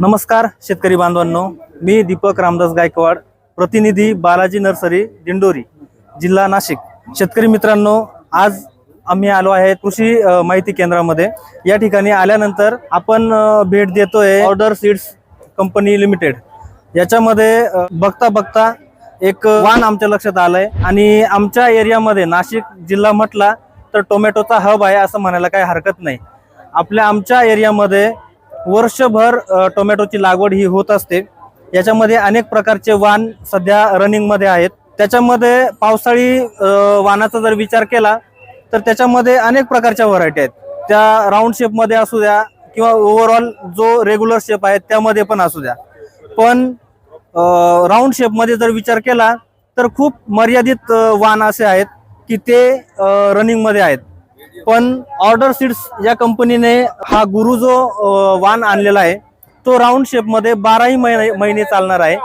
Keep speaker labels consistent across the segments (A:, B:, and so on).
A: नमस्कार शेतकरी बांधवांनो. मी दीपक रामदास गायकवाड प्रतिनिधी बालाजी नर्सरी दिंडोरी जिल्हा नाशिक. शेतकरी मित्रांनो आज आम्ही आलो आहे कृषी माहिती केंद्रामध्ये. या ठिकाणी आल्यानंतर आपण भेट देतोय ऑर्डर सीड्स कंपनी लिमिटेड याच्यामध्ये बघता बघता एक वाण आमच्या लक्षात आलंय. आणि आमच्या एरियामध्ये नाशिक जिल्हा म्हटला तर टोमॅटोचा हब आहे असं म्हणायला काही हरकत नाही. आपल्या आमच्या एरियामध्ये वर्षभर टोमॅटोची लागवड ही होत असते. याच्यामध्ये अनेक प्रकारचे वाण सध्या रनिंगमध्ये आहेत. त्याच्यामध्ये पावसाळी वाणाचा जर विचार केला तर त्याच्यामध्ये अनेक प्रकारच्या व्हरायटी आहेत. त्या राऊंड शेपमध्ये असू द्या किंवा ओव्हरऑल जो रेग्युलर शेप आहे त्यामध्ये पण असू द्या. पण राऊंड शेपमध्ये जर विचार केला तर खूप मर्यादित वाण असे आहेत की ते रनिंगमध्ये आहेत. पण ऑर्डर सीड्स या कंपनीने हा गुरु जो वान वाण आणलेला आहे तो राऊंड शेपमध्ये बाराही महिने महिने चालणार आहे.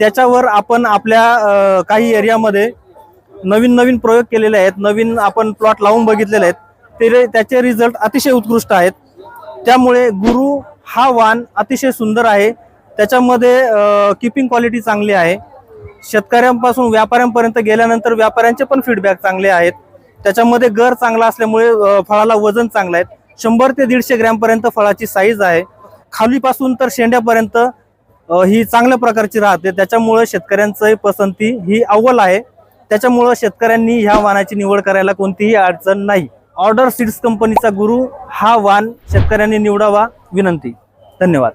A: त्याच्यावर आपण आपल्या काही एरियामध्ये नवीन नवीन प्रयोग केलेले आहेत नवीन आपण प्लॉट लावून बघितलेले आहेत. ते त्याचे रिझल्ट अतिशय उत्कृष्ट आहेत. त्यामुळे गुरु हा वाण अतिशय सुंदर आहे. त्याच्यामध्ये किपिंग क्वालिटी चांगली आहे. शेतकऱ्यांपासून व्यापाऱ्यांपर्यंत गेल्यानंतर व्यापाऱ्यांचे पण फीडबॅक चांगले आहेत. त्याच्यामध्ये गर चांगला असल्यामुळे फळाला वजन चांगलं आहे. शंभर ते दीडशे ग्रॅमपर्यंत फळाची साईज आहे. खालीपासून तर शेंड्यापर्यंत ही चांगल्या प्रकारची राहते. त्याच्यामुळं शेतकऱ्यांचं पसंती ही अव्वल आहे. त्याच्यामुळं शेतकऱ्यांनी ह्या वाणाची निवड करायला कोणतीही अडचण नाही. ऑर्डर सीड्स कंपनीचा गुरु हा वाण शेतकऱ्यांनी निवडावा विनंती. धन्यवाद.